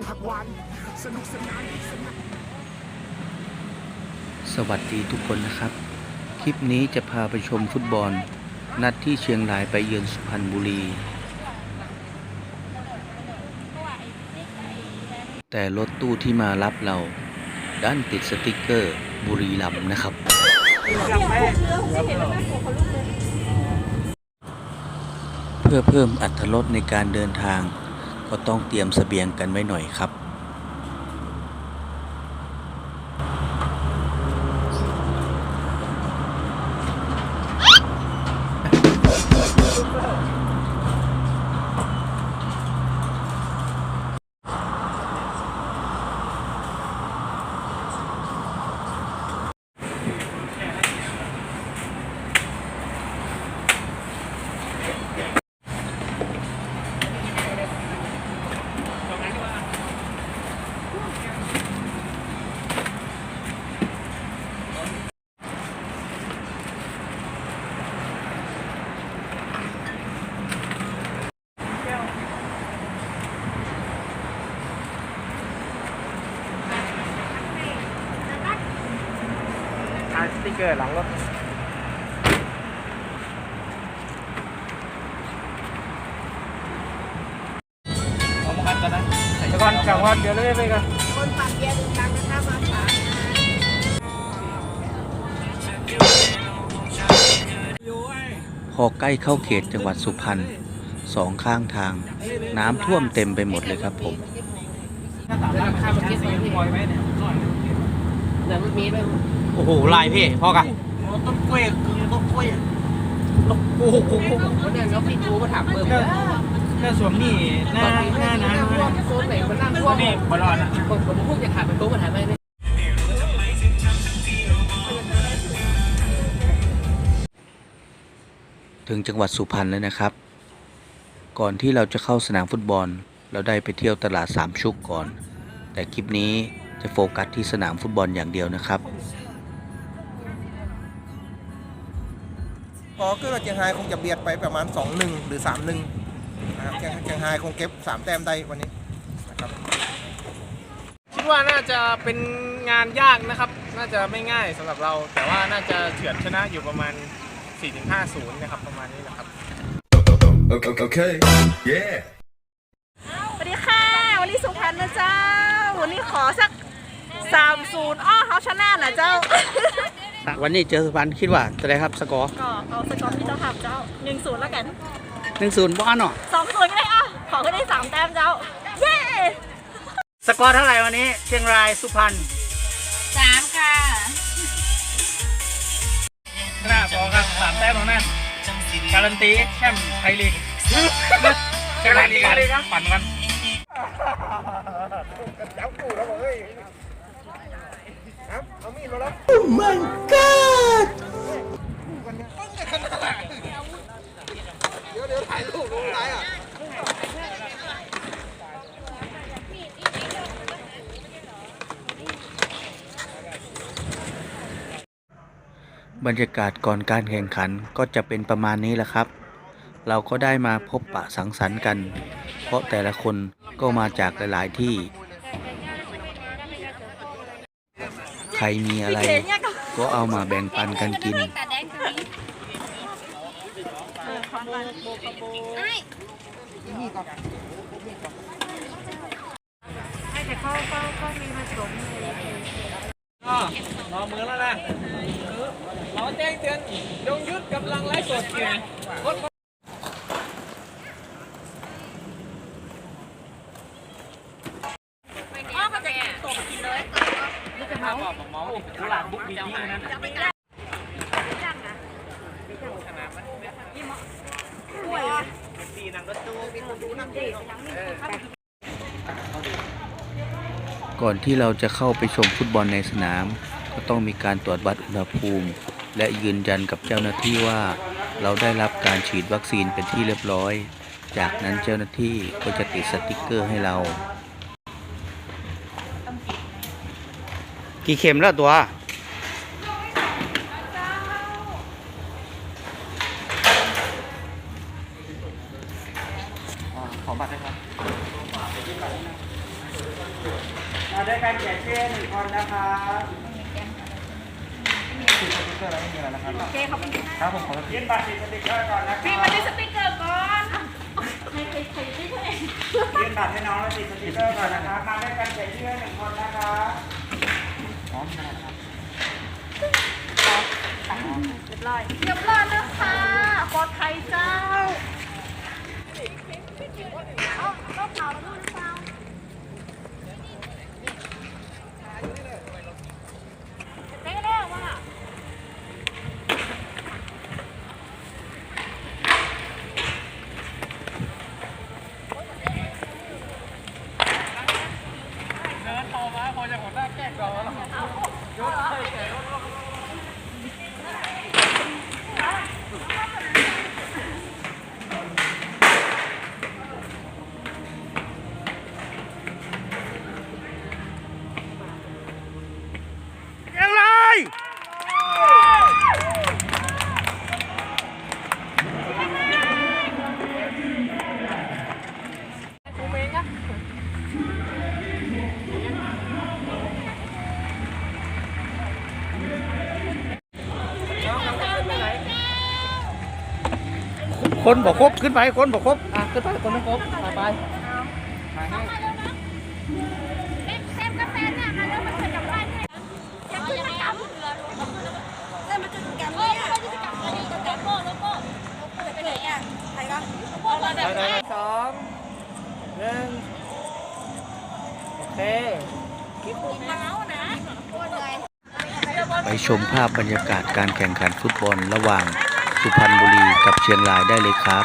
งผักหวานสนุกสนานสนานสวัสดีทุกคนนะครับ คลิปนี้จะพาไปชมฟุตบอล นัดที่เชียงรายไปเยือนสุพรรณบุรี แต่รถตู้ที่มารับเรา ด้านติดสติกเกอร์บุรีรัมนะครับ เพื่อเพิ่มอัตรสในการเดินทาง ก็ต้องเตรียมสเสบียงกันไว้หน่อยครับ เกอร์หลังรถเอามากันกันนะเดี๋ยวก่อนกลางวันเดี๋ยวเลยไปกันคนปรับเบียร์ดึงดังนะคะมาฝากพอใกล้เข้าเขตจังหวัดสุพรรณสองข้างทาง น้ำท่วมเต็มไปหมดเลยครับผมข้ามไปที่นี่ปล่อยไว้เนี่ยเดี๋ยวมันมีด้วย โอ้โหลายพี่พ่อกันต้นกล้วยต้นกล้วยโอ้โหวันนี้เราพี่จูมาถามเบิ่มก็ก็สวมนี่หน้าหน้าน้ำโซนไหนมันนั่งท่วมนี่บอลลอนอะผมผมพูดจะขาดเป็นโต๊ะมาถามอะไรถึงจังหวัดสุพรรณแล้วนะครับ ก่อนที่เราจะเข้าสนามฟุตบอล เราได้ไปเที่ยวตลาดสามชุกก่อน แต่คลิปนี้จะโฟกัสที่สนามฟุตบอลอย่างเดียวนะครับ พอขึ้นมาเชียงไฮ้คงจะเบียดไปประมาณ 2-1 หรือ 3-1 นะครับเชียงเชียงไฮ้คงเก็บ 3 แต้มได้วันนี้นะครับคิดว่าน่าจะเป็นงานยากนะครับ น่าจะไม่ง่ายสำหรับเรา แต่ว่าน่าจะเฉือนชนะอยู่ประมาณ 4-5-0 นะครับ ประมาณนี้แหละครับ Okay. okay. Yeah. สวัสดีค่ะ วันนี้สุพรรณนะเจ้า วันนี้ขอสักสามศูนย์อ้อเขาชนะนะเจ้า วันนี้เจอสุพรรณคิดว่าจะได้ครับสกอร์ก็เอาสกอร์ที่เจ้าทำเจ้าหนึ่งศูนย์แล้วกันหนึ่งศูนย์บ้านเนาะสองศูนย์ก็ได้อะขอให้ได้สามแต้มเจ้าเย้สกอร์เท่าไหร่วันนี้ เชียงรายสุพรรณสามค่ะชนะสองครับสามแต้มของนั่นการันตีแชมป์ไทยลีกการันตีกันเลยครับปั่นกันบ รรยากาศก่อนการแข่งขันก็จะเป็นประมาณนี้แหละครับ เราก็ได้มาพบปะสังสรรค์กัน เพราะแต่ละคนก็มาจากหลาย ๆ ที่ ใครมีอะไร ก็เอามาแบ่งปันกันกิน ก็รอมือแล้วนะเราแจ้งเตือนยงยุทธกำลังไล่สดอยู่รถ อ้อเขาจะตกกินเลย จะมาบอกเมาส์กุหลาบบุ๊กบีนี่นั้น ก่อนที่เราจะเข้าไปชมฟุตบอลในสนาม ก็ต้องมีการตรวจวัดอุณหภูมิ และยืนยันกับเจ้าหน้าที่ว่า เราได้รับการฉีดวัคซีนเป็นที่เรียบร้อย จากนั้นเจ้าหน้าที่ก็จะติดสติกเกอร์ให้เรา กี่เข็มแล้วตัว ขอบัตรให้ครับ คนนะครับ โอเคขอบคุณค่ะครับผมขอยื่นบัตรติดสติ๊กเกอร์ก่อนนะคพี่รับมาติดสติ๊กเกอร์ก่อนใครใครใครช่วยตัวเองยื่นบัตรให้น้องแล้วติดสติ๊กเกอร์ก่อนนะครับมาด้วยกันใส่เสื้อหนึ่งคนนะครับพร้อมนะครับเรียบร้อยเรียบร้อยแล้วค่ะปลอดภัยเจ้าเอารถเผาแล้วด้วย คนบอกครบขึ้นไปคนบอกครบอะขึ้นไปคนไม่ครบไปไปเอ็มเอ็มกาแฟเนี่ยมาแล้วมันเคยกลับบ้านให้จะขึ้นมากลับเล่นมันจะกลับเลยอะมันจะกลับเลยจะกลับโม่โลโก้ไปไหนอะใครก็โม่มาแบบสองหนึ่งโอเคมาเอานะโอ้ยไปชมภาพบรรยากาศการแข่งขันฟุตบอลระหว่าง สุพรรณบุรีกับเชียงรายได้เลยครับ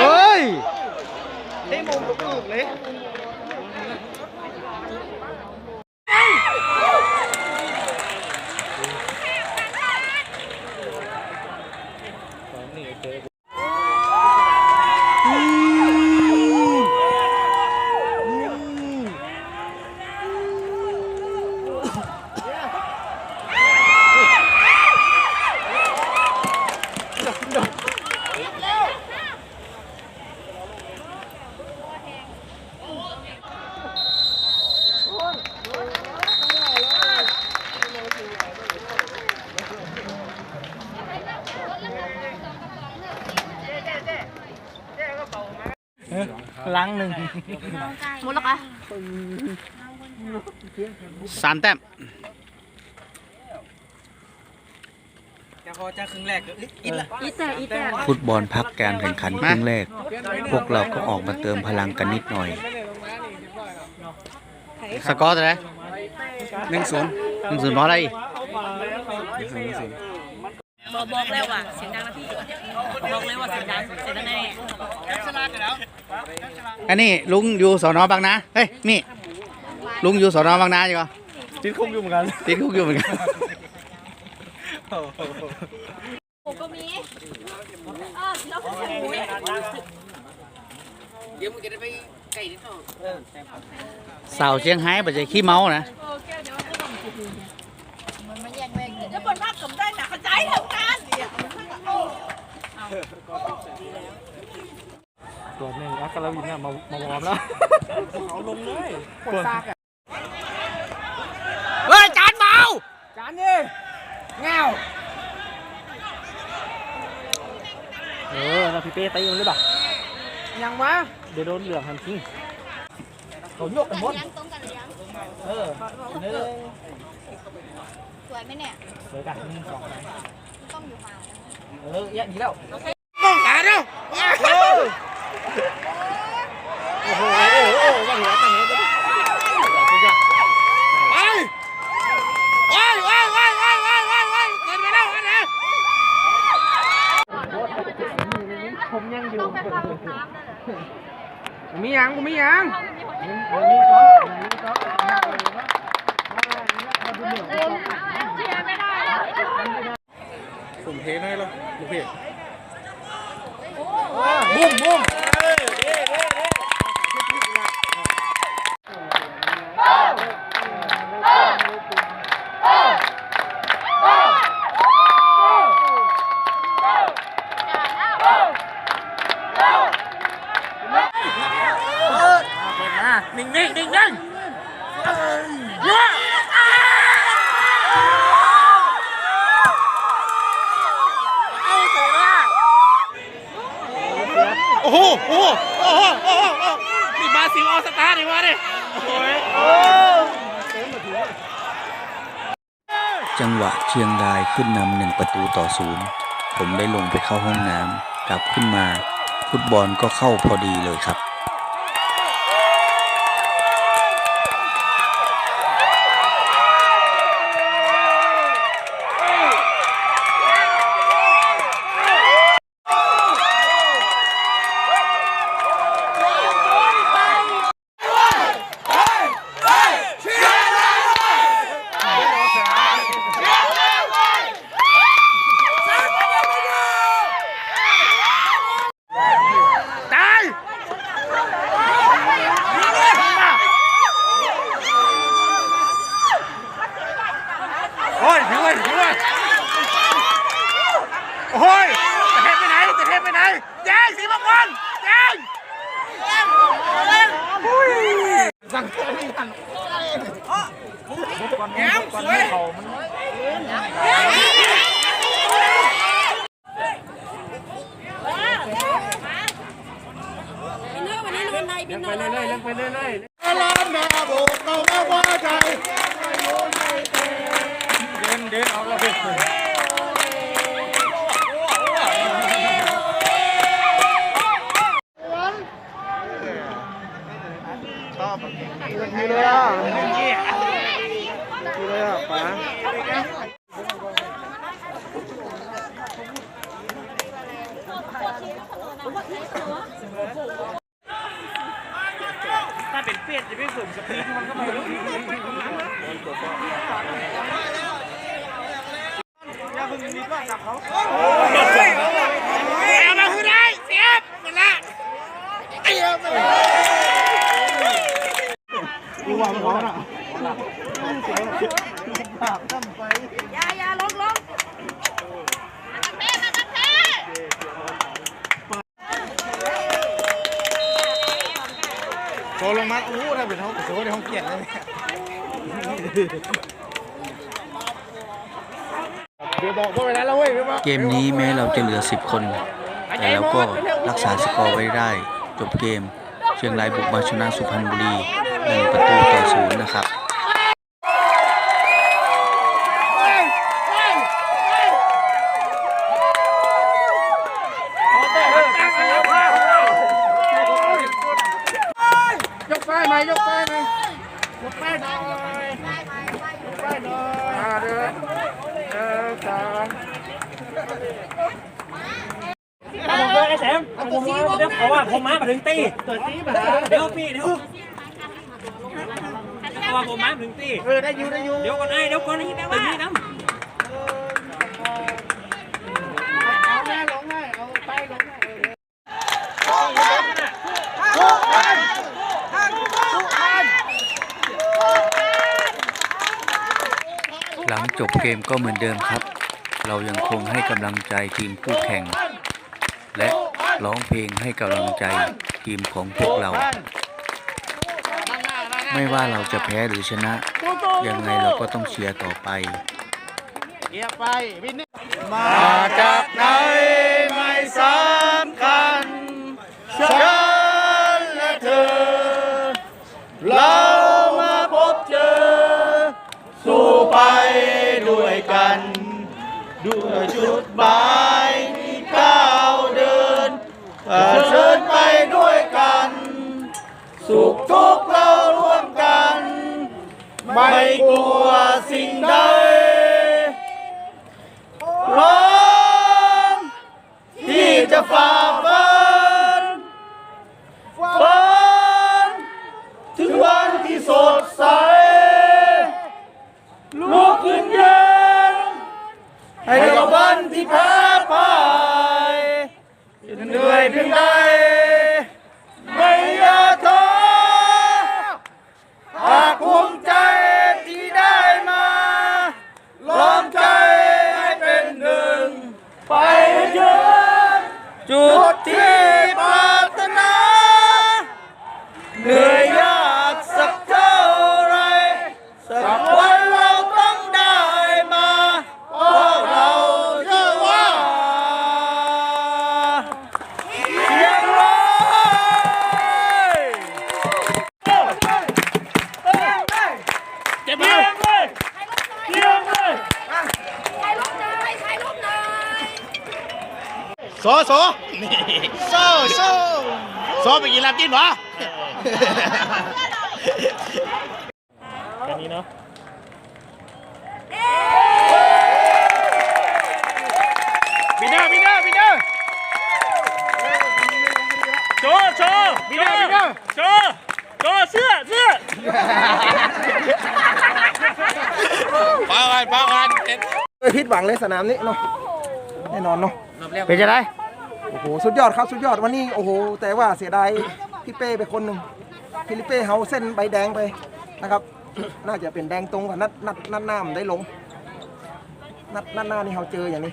เฮ้ย ได้มุมลูกๆเลย ลังหนึ่งหมดแล้วค่ะสามแต้ม จะพ อจะครึ่งแรกก็อินละอีแต่อีแต่ฟุตบอลพักการแข่งขันครึ่งแรก พวกเราก็ออกมาเติมพลังกันนิดหน่อย สกอร์เท่าไหร่หนึ่งศูนย์หนึ่งศูนย์เพราะอะไรบอกบอกแล้วว่ะเสียงดังนะพี่บอกเลยว่าเสียงดังเสียงดังแน่อันนี้ลุงอยู่สอนอบางนาเฮ้ยมี่ลุงอยู่สอนอบางนาอยู่เหรอติดคุกอยู่เหมือนกันติดคุกอยู่เหมือนกัน ผมก็มีเออแล้วก็หูยสาวเชียงไฮ้ปัจจัยขี้เมานะแล้วบนภาพสมได้หนักกระจายทำการเนี่ยโอ้ตัวหนึ่งอัครวินเนี่ยมามาวอร์มแล้วเอาลงเลยปวดซากอะเฮ้ยจานเมาจานนี่ เงาเออแล้วพี่เป้ตีมันหรือเปล่ายังวะเดี๋ยวโดนเหลืองทันทีเขาโยกกันหมดเออหนึ่งสวยไหมเนี่ย สวยกันหนึ่งสองต้องอยู่ห่างเอออย่างนี้แล้ว กูมียังมียังผมเทให้แล้วลูเพจบุ้มบุ้ม โอ้โหโอ้โหโอ้โหโอ้โหนี่บราซิลออสตาร์ดิวะเนี่ยโอ้ยจังหวะเชียงรายขึ้นนำหนึ่งประตูต่อศูนย์ผมได้ลงไปเข้าห้องน้ำกลับขึ้นมา ฟุตบอลก็เข้าพอดีเลยครับ ตายโอ้ยถึงเลยถึงเลยโอ้ยจะเทไปไหนจะเทไปไหนแจ้งสีมังกรแจ้งสั่งเกินทันแง้มสวย บินเนอร์วันนี้นอนในบิน เนอร์ไปเรื่อยๆไปเรื่อยลานนาโบกเราไม่ว่าใจเดินเดินเอาแล้วเดินมีเลยอะมีเลยอะป๋าี่ยนจะไม่ฝืนสปีดมันก็ไม่รู้อย่าเพึ่งมีก็จับเขา เกเกมนี้แม้เราจะเหลือ 10 คน แต่เราก็รักษาสกอร์ไว้ได้ จบเกม เชียงรายบุกมาชนะสุพรรณบุรีหนึ่งประตูต่อศูนย์นะครับ ยกป้ายไหมยกป้ายไหมยกป้ายหน่อยยกป้ายหน่อยอ่าเดี๋ยวเออสาม ผมเลยไอ้แซมผมมาเดี๋ยวเพ ราะว่าผมมาถึงตีตัวตีมาเดี๋ยวพี่เดี๋ยวเพราะว่าผมมาถึงตีเออได้อยู่ได้อยู่เดี๋ยวก่อนไอ้เดี๋ยวก่อนไอ้แต่ว่านี่น้ำเอาแม่ลงให้เอาป้ายลงให้หลังจบเกมก็เหมือนเดิมครับ เรายังคงให้กำลังใจทีมคู่แข่ง และ ร้องเพลงให้กำลังใจทีมของพวกเรา ไม่ว่าเราจะแพ้หรือชนะ ยังไงเราก็ต้องเชียร์ต่อไปมาจากไหนไม่สำคัญฉันและเธอ เรามาพบเจอ สู้ไปด้วยกัน ด้วยจุดบา จุดที่ปร โซไปกินลาบจิ้นเหรอบินเนอร์บินเนอร์บินเนอร์โชว์โชว์บินเนอร์บินเนอร์โชว์โชว์เสื้อเสื้อปากันปากันไม่ผิดหวังเลยสนามนี้เนาะแน่นอนเนาะเป็นจะได้ โอ้โหสุดยอดครับสุดยอดวันนี้โอ้โหแต่ว่าเสียดายพี่เป้ไปคนหนึ่งฟิลิปเป้เฮาเส้นใบแดงไปนะครับ น่าจะเป็นแดงตรงกับนัดนัดนัดหน้ามันได้ลง นัดนัดหน้านี่เขาเจออย่างนี้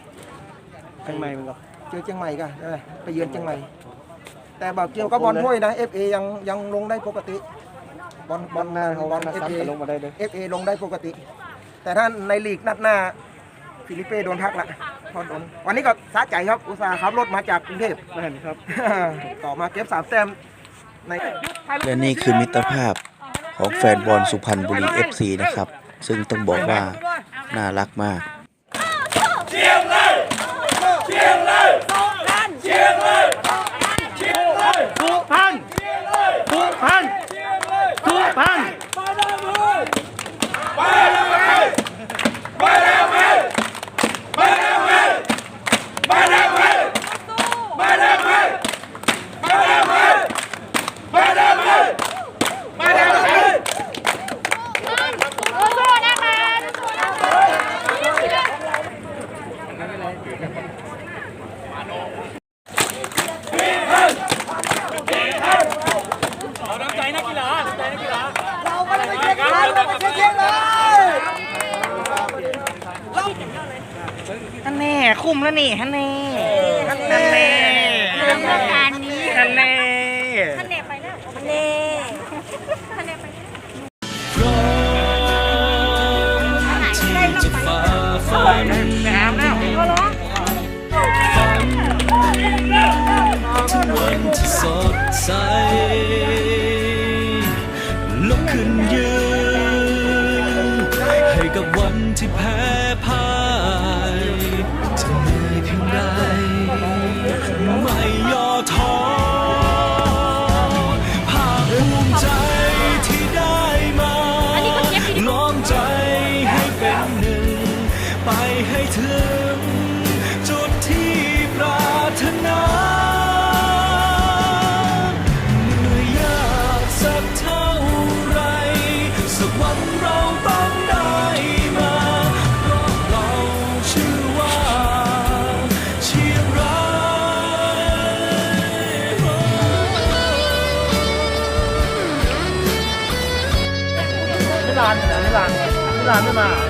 เชียงใหม่มึงก็เจอเชียงใหม่กันใช่ไหมไปเยือนเชียงใหม่ แต่แบบเกี่ยวกับบอลถ้วยนะเอฟเอยังยังลงได้ปกติบอลบอลบอลเอฟเอลงมาได้เลยเอฟเอลงได้ปกติ แต่ถ้าในลีกนัดหน้าฟิลิปเป้โดนพักละ พอโดนวันนี้ก็สะใจครับ อุตส่าห์ขับรถมาจากกรุงเทพไม่เห็นครับ ต่อมาเก็บสามแต้มใน และนี่คือมิตรภาพของแฟนบอลสุพรรณบุรี FC นะครับ ซึ่งต้องบอกว่า น่ารักมากทุกพันทุกพันทุกพัน สู้ ใสลุกขึ้นยืนให้กับวันที่แพ้ สักวันเราต้องได้มาเราะเราชื่อว่าเชียงรายนิรานนิรานนิรานไม่มา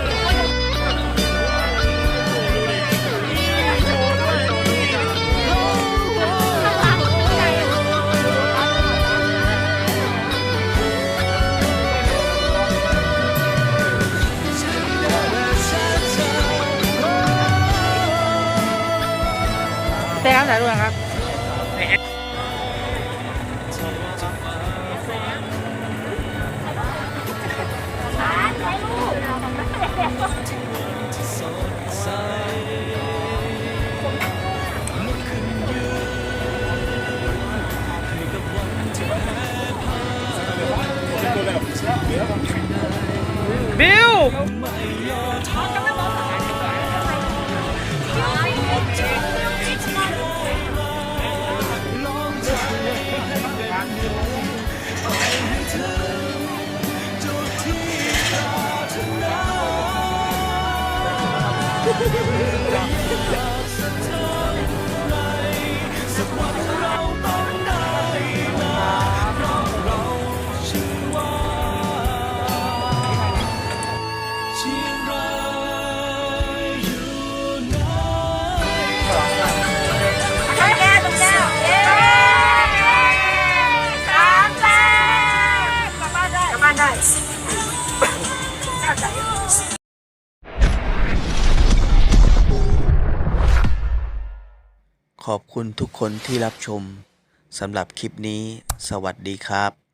ถ่ายรูปครับ คุณทุกคนที่รับชมสำหรับคลิปนี้ สวัสดีครับ